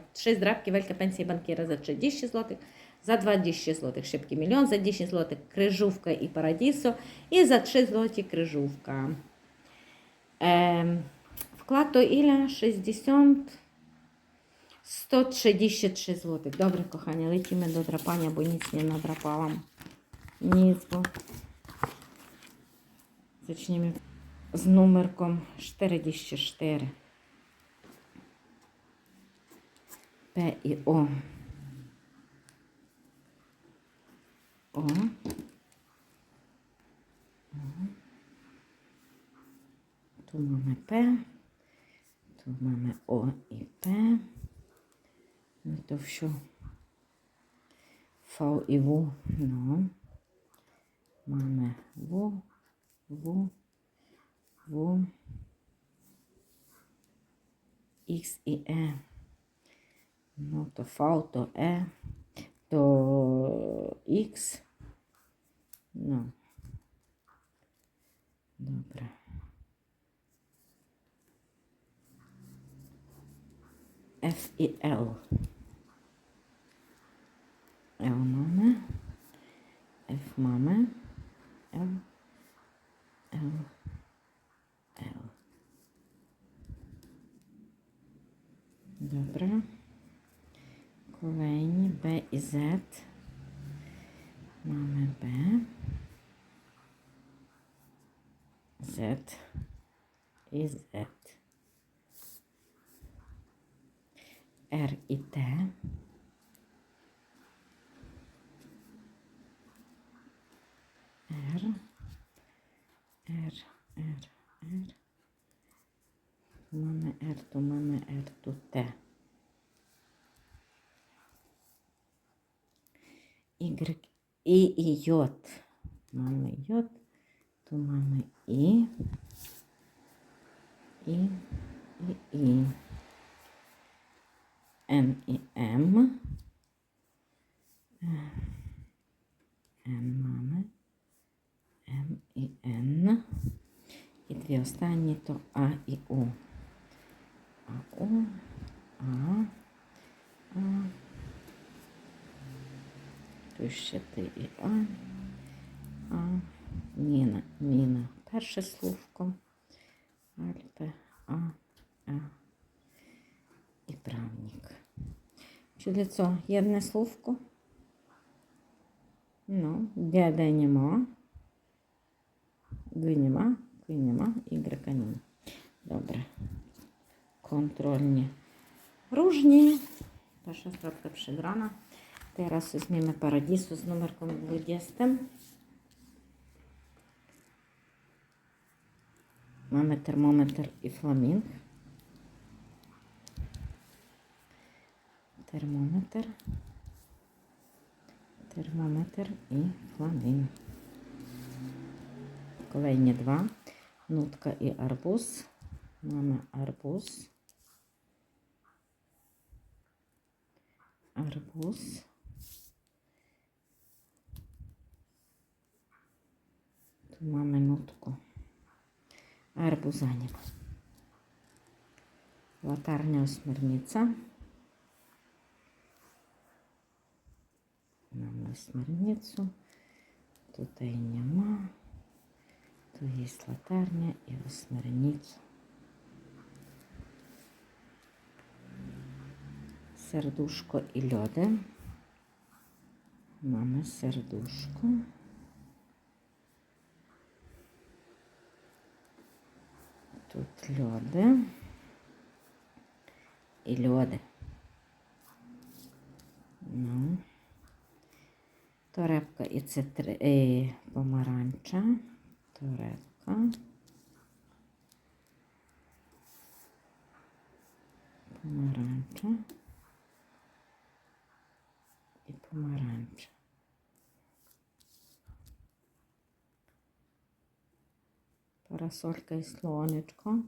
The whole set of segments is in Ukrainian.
penzje mamy 3 zdrabki, wielkie pensje bankiera za 30 zł, za 20 zł szybki milion, za 10 zł kryżówka i paradiso i za 3 zł kryżówka. Ем, вклад то Іля 60 133 зł. Добре, кохання, летімо до драпання, бо ніц не надрапałam. Ніц, бо Zacznijmy z numerką 44. P i O. O. Tu mamy P. Tu mamy O i P. No to все. V i W. No. Mamy W. W, W, X i E. No to V, to E, to X. No. Dobra. F i L. L mamy. F mamy. L. L, L. Добре. Kolejні Б і Z. Mamy Б. Z і Z. R і Т. R, R, R. У мене R, то мене R, то Т. Y, і J. У мене J, то мене І. І, і, І. Н і М. Н мами. М і Н. І дві останні то А і У. А У, А, А. Т і А. А. Ніна, Ніна. Перше словко. Альпе, А, А. І правник. Що для цього? Єдне словко. Ну, де нема. Г нема, К нема, Y нема. Добре. Контрольні różni. Перша стратка przegrana. Teraz weźmiemy Paradisu z numerką 20. Mamy termometr i flaming. Термометр. Термометр і фламінг. Kolejні два. Нутка і арбуз. Mamy арбуз. Арбуз. Tu mamy nutku. Арбузаник. Latarnia ośmiornica. Mamy ośmiornicę. Tutaj nie ma. Tu jest latarnia i ośmiornica. Serduszko i lody. Mamy Тут льоди і льоди. Ну. Торепка і цитри... і помаранча. Торопка. Помаранча. І помаранча. Парасолька і слонечко.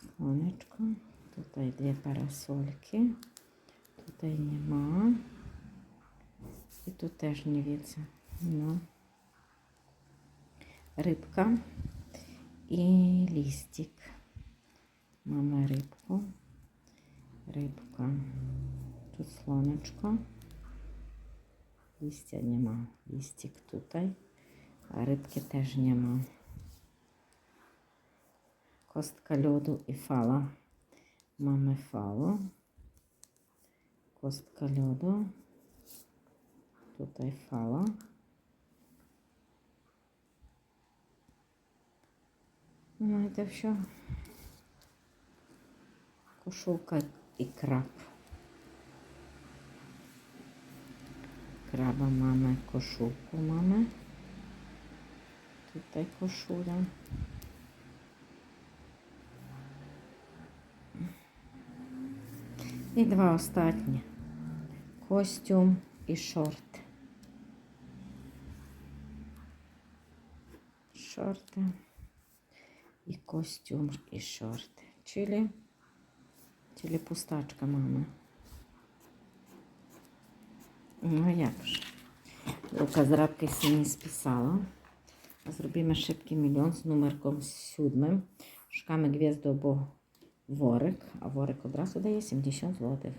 Слонечко. Тут дві парасольки. Тут нема. І тут теж не видно. Ну. Рибка і листик. Mamy rybku. Rybka. Tu słoneczko. Liścia nie ma. Liścik też nie ma. Kostka lodu i fala. Mamy falę. Kostka lodu. Tutaj fala. Ну, это все. Кошулка и краб. Краба mamy, koszulку mamy. Tutaj koszula. І два останні. Костюм і шорти. Шорти. І костюм, і шорти. Чилі. Чилі пустачка мами. Ну як ж. Рука з рабки сині списала. Zrobimy szybki milion z numerką siódmym. Szukamy gwiazdo, bo worek, a worek od razu daje 70 zł.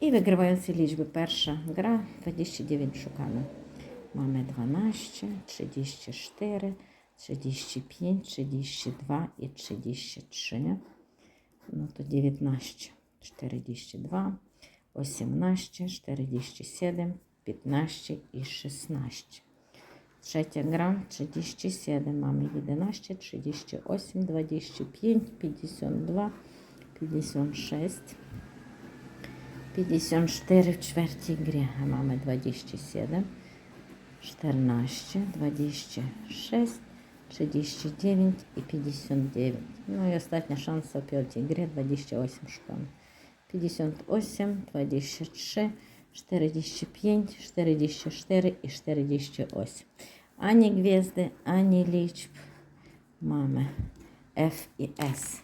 I wygrywający liczby pierwsza gra 29 szukamy. Mamy 12, 34, 35, 32 i 33. No to 19, 42, 18, 47, 15 i 16. Третя гра 37, mamy 11, 38, 25, 52, 56, 54 в четвертій грі. А mamy 27, 14, 26, 39 і 59. Ну і остання шанса в п'ятій грі 28 шукаємо. 58, 23, 45, 44 і 48. Ані гвізди, ані лічб. Мами F і S.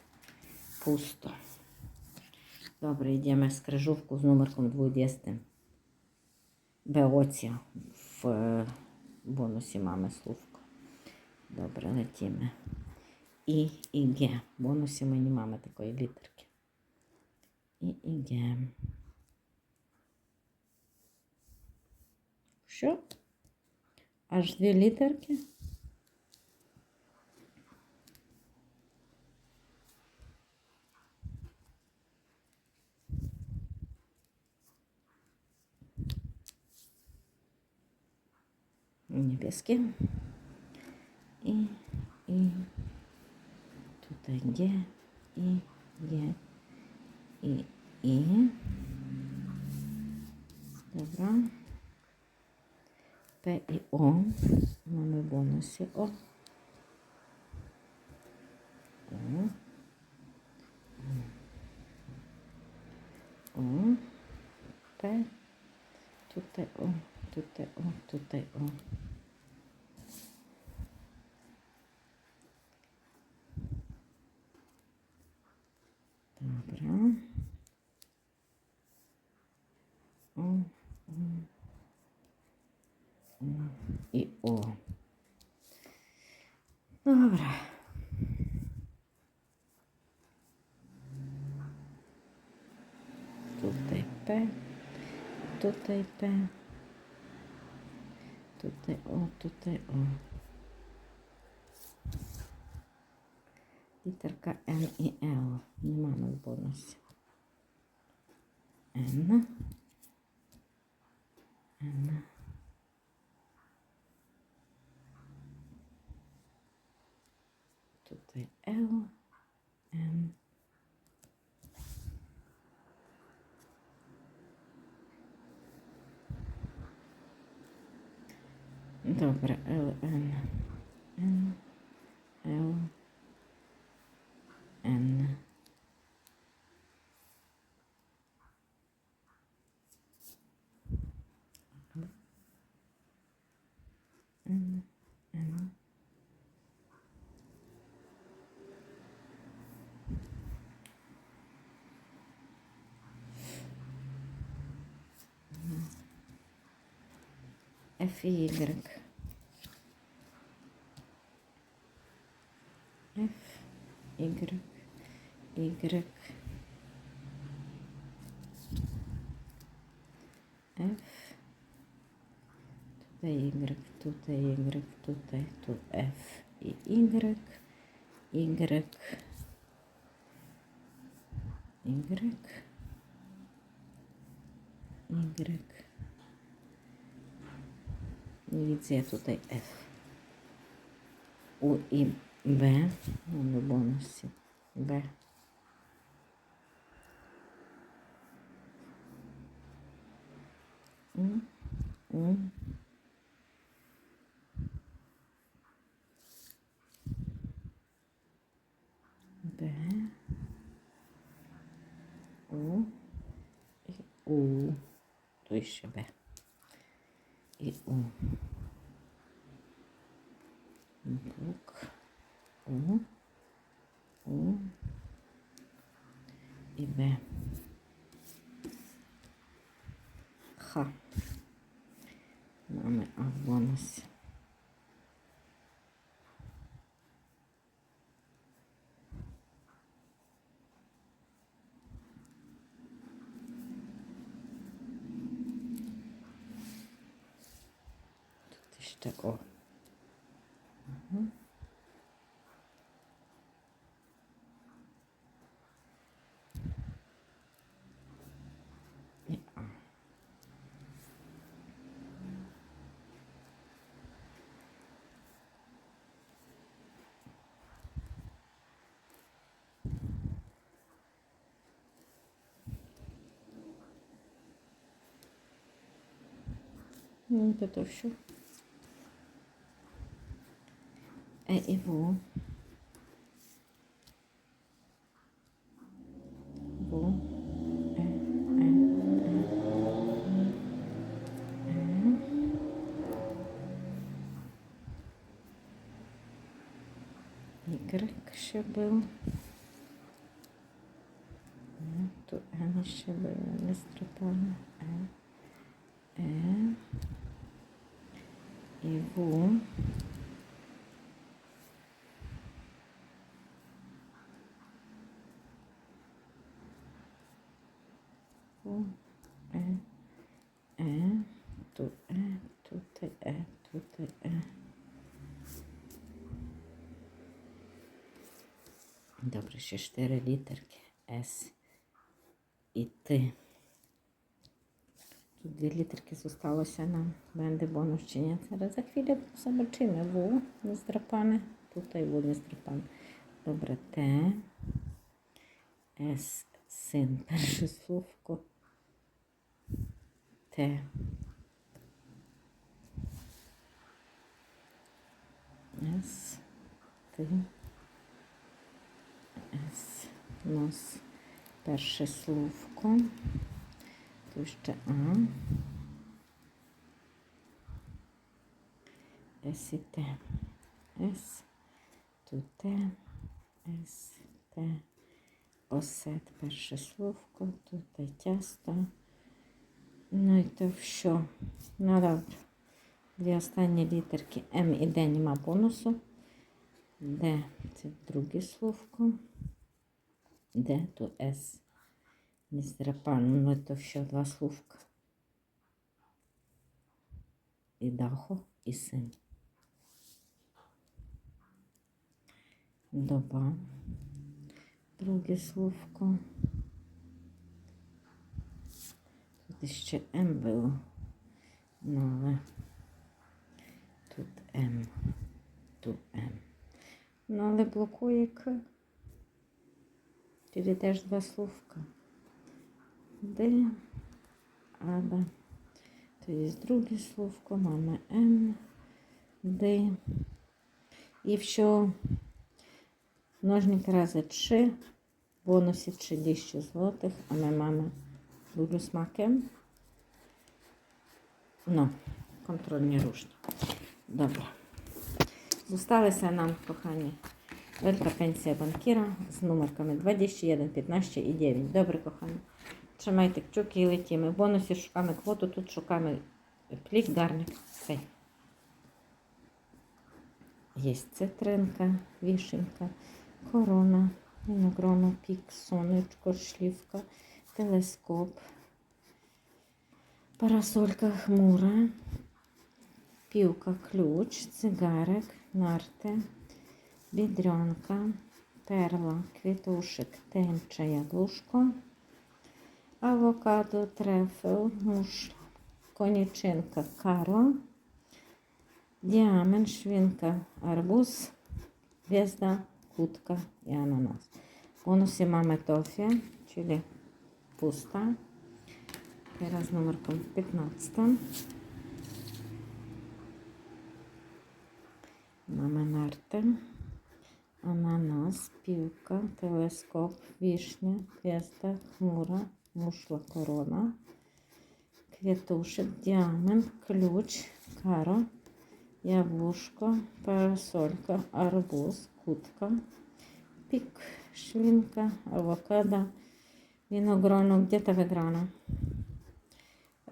Пусто. Добре, йдемо з крижовку з номерком 20. Беоція в е, бонусі мами словко. Добре, летімо. І і Г. В бонусі мені мами такої літерки. І і Г. Що? Аж дві літерки? Небески. І, і тут Г, і Г, і, і. Добре. П і О. Mamy в бонусі О. О. О. П. Тут О, тут О, тут О. Добре. О, О. І О. Добре. Тут і П, тут і П, тут і О, тут і О. Літерка Н і Л. Нема на бонусі. Н. Н. Тут і Л, Н. Добре, Л, Н, Н, Л, Н. Н, Н. F и Y. F, Y, Y. F. Тут Y, тут Y, тут Y, тут F і Y. Y. Y. Y. Дивіться, тут і F. У і Б. Ну, до бонусі. Б. У. У. Б. У. І У. То ще Б. І У. У. У. І Б. Х. Mamy A w bonus. Тут jeszcze o. Ну, все. Е і В. В. Е, е, е. Y ще був. Е, Тут N ще було не стрипано. Е. Е. І В. В. Е. Е. Тут Е. Тут Е. Тут Е. Добре, ще чотири літерки. С і Т. Тут дві літерки зосталося бонус чи. Зараз за хвилю забачимо. В не здрапане. Тут і В не здрапане. Добре, Т. С. Син. Перше словко. Т. С. Т. С. Нос. Перше словко. Тут ще А. С і Т. С. Тут Т. С. Т. Осет. Перше словко. Тут Т тясто. Ну і то що? Ну добре. Дві останні літерки М і Д нема бонусу. Д це друге словко. Д то С. Не здрапан, ну то що два словка. І дахо, і син. Доба. Друге словко. Тут ще М було. Ну, але тут М. Тут М. Ну, але блокує К. Тоді теж два словка. Д, А, Б. То є друге словко, мама М, Д. І що множник рази 3, бонусі 30 злотих, а ми маємо дуже смаkiem. Ну, контрольні рушні. Добре. Зосталися нам, кохані, Wielka pensja bankiera z numerkami 21, 15 і 9. Добре, кохані. Trzymajcie kciuki i lecimy. W bonusie szukamy kwotu, тут szukamy plik, garnek, сейф. Є цитринка, вішенька, корона, Винограно пік, сонечко, шлівка, телескоп, парасолька хмура, півка ключ, цигарик, нарти, бідрянка, перла, квітушек, тенча, яблушко, авокадо, трефел, муш, конячинка, каро, діамент, швінка, арбуз, звезда, кутка і ананас. Бонуси mamy Tofie, czyli pusta. Teraz numerką 15. Mamy nartę, ananas, piłka, teleskop, wiśnia, gwiazda, chmura, muszla, korona, kwiatuszek, diament, klucz, karo, jabłuszko, parasolka, arbuz, kutka, пік, швінка, авокадо, винограно, где-то ведрано.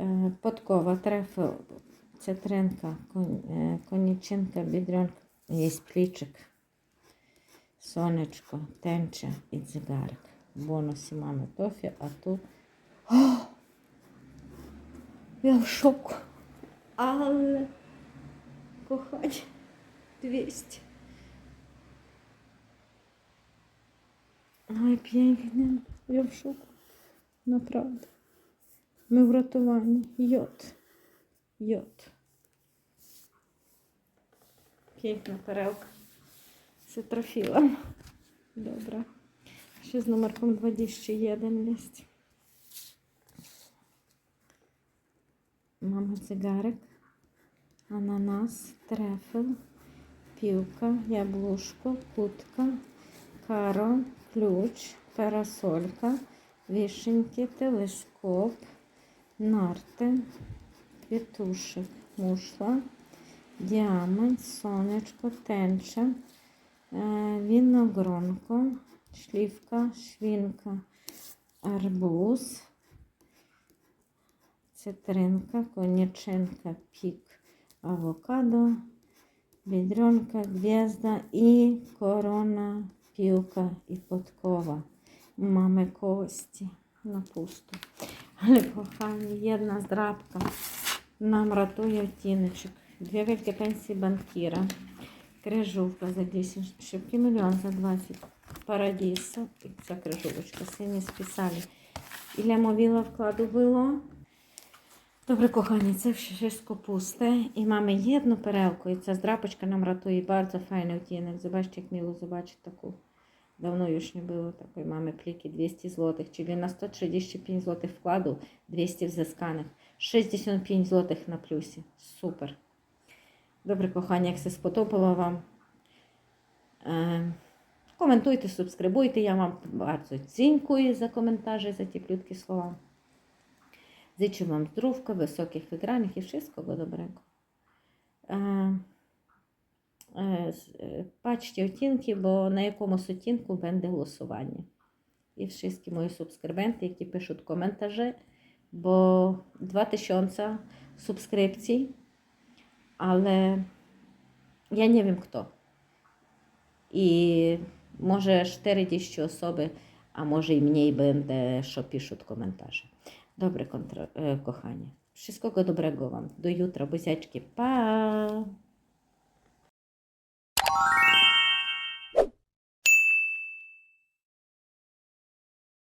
Е, Подкова, трефел, цитринка, е, конічинка, бідрянка, є плічик, сонечко, тенча і цигарик. Бонусі мами тофі, а тут... Я в шоку. Але кохання 200. Ой, pięknie. Ja w szoku. Naprawdę. My uratowani. Jod. Jod. Piękna perełka. Się trafiłam. Dobra. Ще з номерком 21 jest. Mamy cygarek, ananas, trefel, piłka, jabłuszko, kłódka, Каро, ключ, парасолька, вишеньки, телескоп, нарти, квітушек, мушла, діамант, сонечко, тенча, е, виногронко, шлівка, швінка, арбуз, цитринка, конячинка, пік, авокадо, Бідренка, гвізда і корона, пілка і подкова. Мами кості на пусту. Але кохані, єдна здрабка нам ратує оттіночок. Дві великі пенсії банкіра. Крижовка за 10, шибки мільйон за 20. Парадісо. І ця крижовочка. Сині списали. Ілля мовіла вкладу було. Добре, kochani, це wszystko puste i mamy jedną perełkę i ta zdrapочка nam ratuje bardzo fajny odcinek. Zobaczcie, jak miło zobaczyć taką. Dawno już nie było takiej. Mamy pliki 200 zł, czyli na 135 zł wkładu, 200 wzyskanych, 65 zł na plusie. Super. Добре, кохані, як все сподобало вам. Е, Коментуйте, субскрибуйте. Я вам bardzo dziękuję za komentarze, za cieplutkie słowa. Зичу вам здоров'я, високих виграних і wszystkiego dobrego. Е, е, е, Бачте оцінки, бо на якомусь оцінку буде голосування. І всі мої субскрибенти, які пишуть коментарі, бо 2000 субскрипцій, але я не wiem хто. І може 40 osoby, a może i mniej będę, що пишуть коментарі. Dobre, kontra, e, kochanie. Wszystkiego dobrego Wam. Do jutra, buziaczki. Pa!